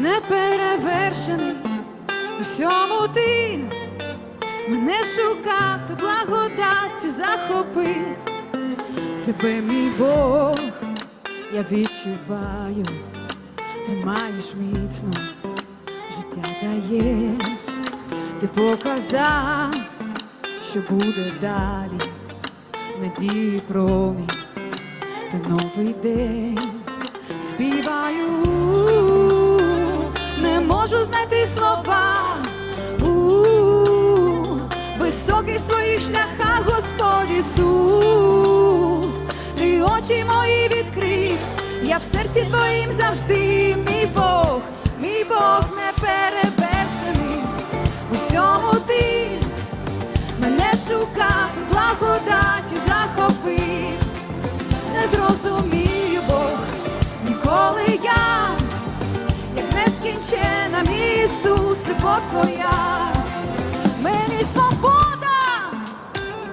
неперевершений, всьому ти. Мене шукав і благодаттю захопив. Тебе, мій Бог, я відчуваю, тримаєш міцно, життя даєш, ти показав, що буде далі, надії промінь, ти новий день. Співаю, можу знайти слова. У, Високий в своїх шляхах Господь Ісус, ти очі мої відкрив, я в серці твоїм завжди, мій Бог, мій Бог не перевершений, у всьому ти мене шукав, благодаттю захопив, не зрозумію Бог, ніколи я, нескінчена мій Ісус, любов твоя, мені свобода.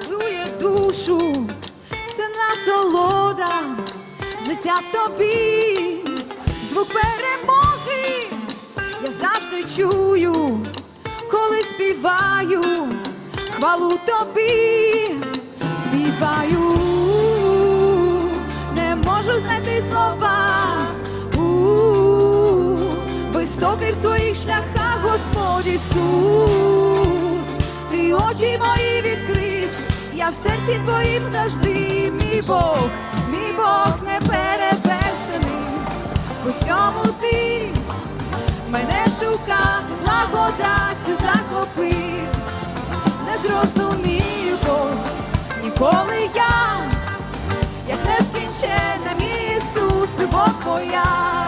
Дує душу, це насолода, життя в тобі, звук перемоги, я завжди чую, коли співаю, хвалу тобі, співаю, своїх шляхах Господь Ісус, ти очі мої відкрив, я в серці твоїм завжди, мій Бог, мій Бог не перевершений, усьому ти мене шукав, благодаттю захопив, не зрозумію Бог, ніколи я, як нескінчена мій Ісус, любов твоя,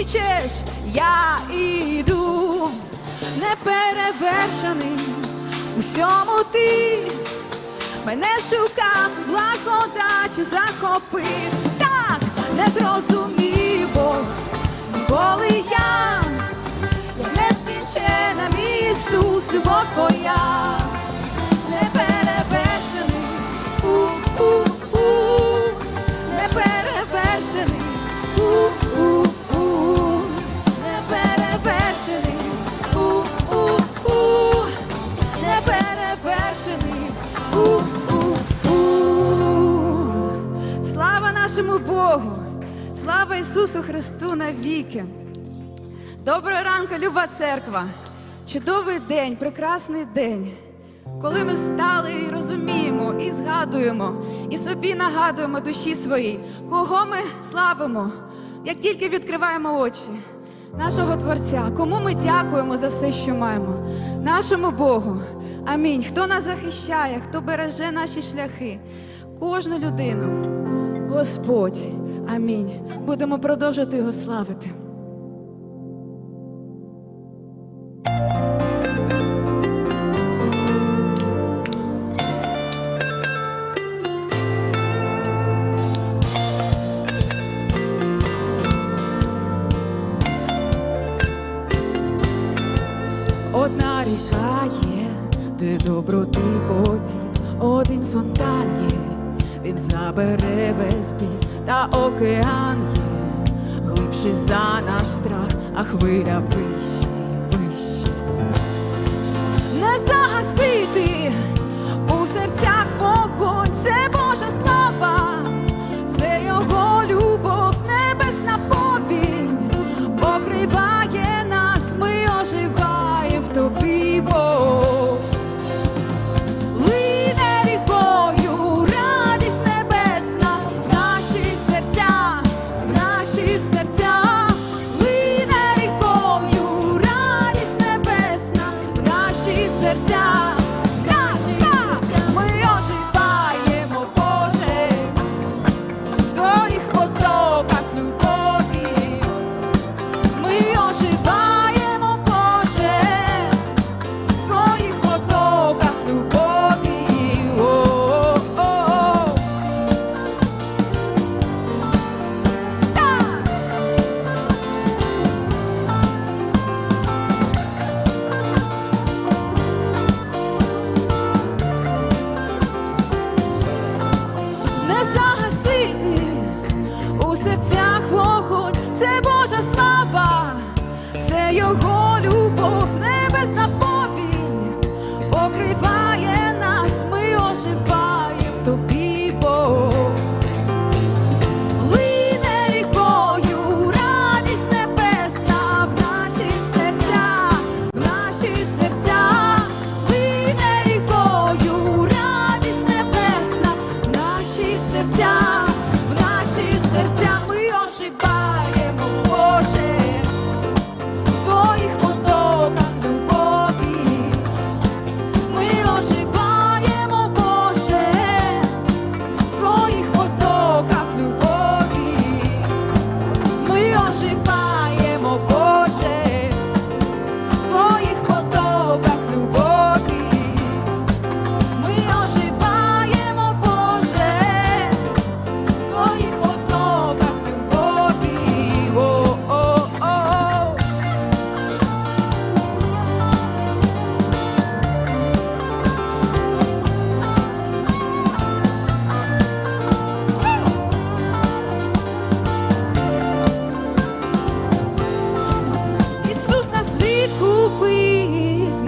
кличеш, я іду, неперевершений, у всьому ти. Мене шукав, благодаттю захопив, так не зрозумів Бог, коли я, я не скінчена, Ісус, любов твоя, Слава Ісусу Христу навіки! Доброго ранку, люба церква! Чудовий день, прекрасний день, коли ми встали і розуміємо, і згадуємо, і собі нагадуємо душі своїй, кого ми славимо, як тільки відкриваємо очі нашого Творця, кому ми дякуємо за все, що маємо, нашому Богу. Амінь. Хто нас захищає, хто береже наші шляхи, кожну людину. Господь. Амінь. Будемо продовжувати його славити. Одна ріка є, де потік, один фонтан є, він забере весь біль, та океан є, глибший за наш страх, а хвиля вище, вище. Не загасити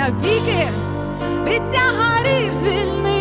навіки від тягарів звільни.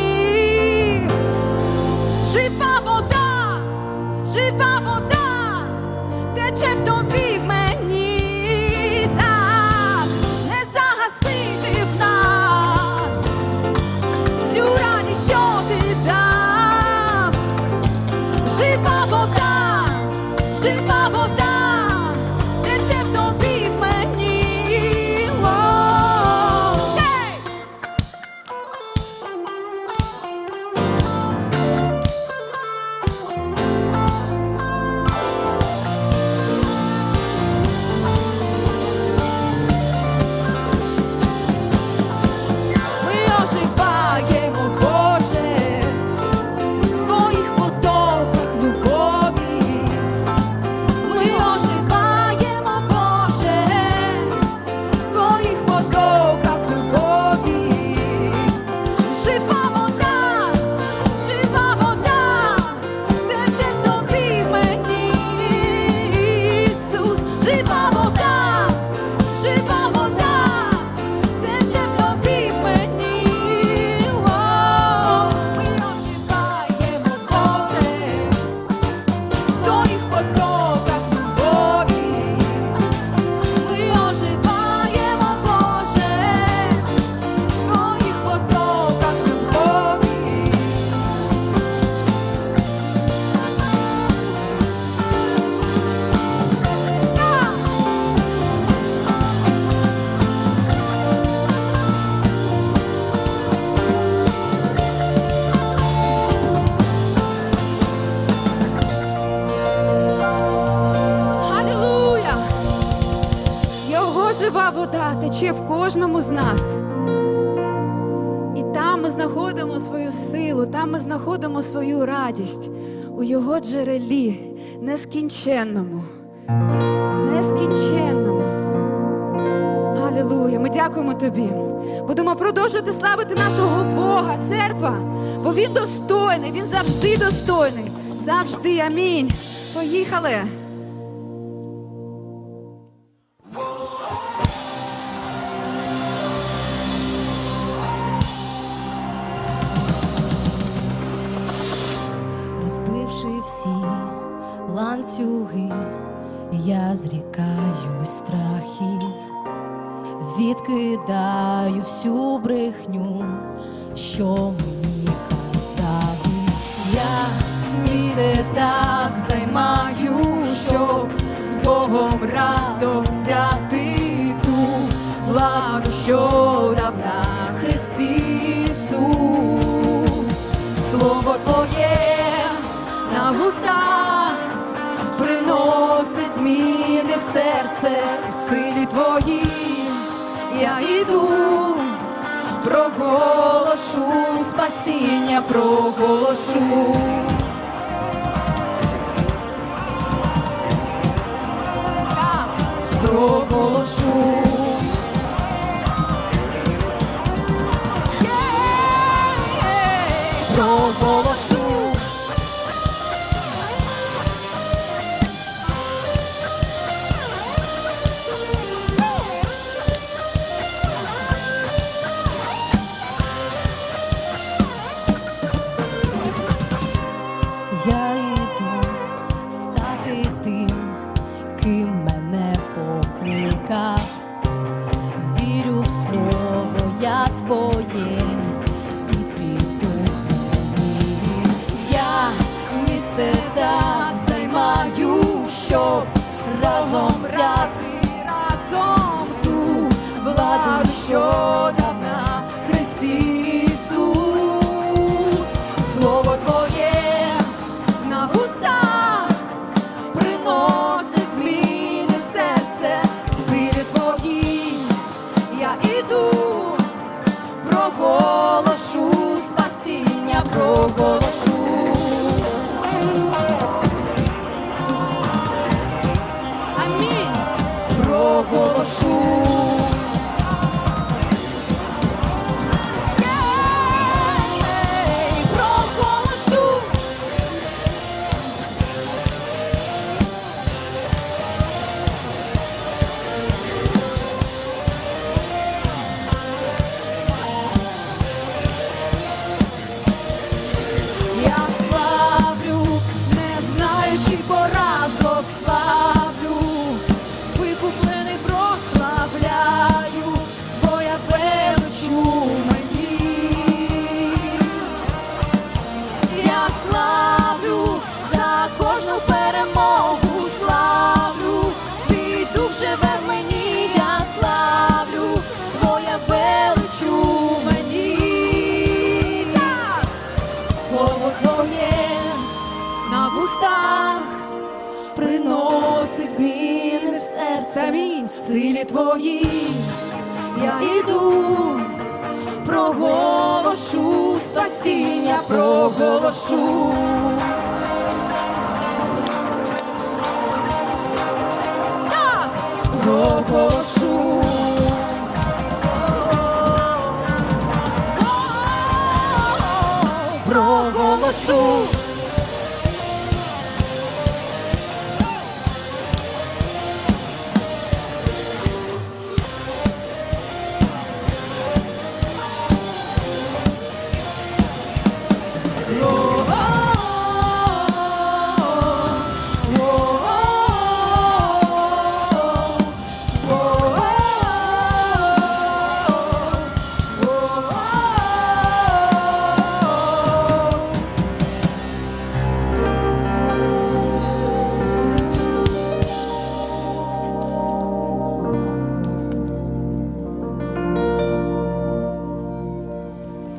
з нас. І там ми знаходимо свою силу, там ми знаходимо свою радість у його джерелі нескінченному, нескінченному. Алілуя! Ми дякуємо тобі. Будемо продовжувати славити нашого Бога, церква, бо Він достойний, Він завжди достойний. Завжди. Амінь. Поїхали. ланцюги, я зрікаю страхів, відкидаю всю брехню, що мені казали. Я місце так займаю, щоб з Богом разом взяти ту владу. що в серце в силі твоїй я йду, проголошу спасіння, проголошу. Твої я йду, проголошу спасіння, проголошу. Проголошу. Проголошу.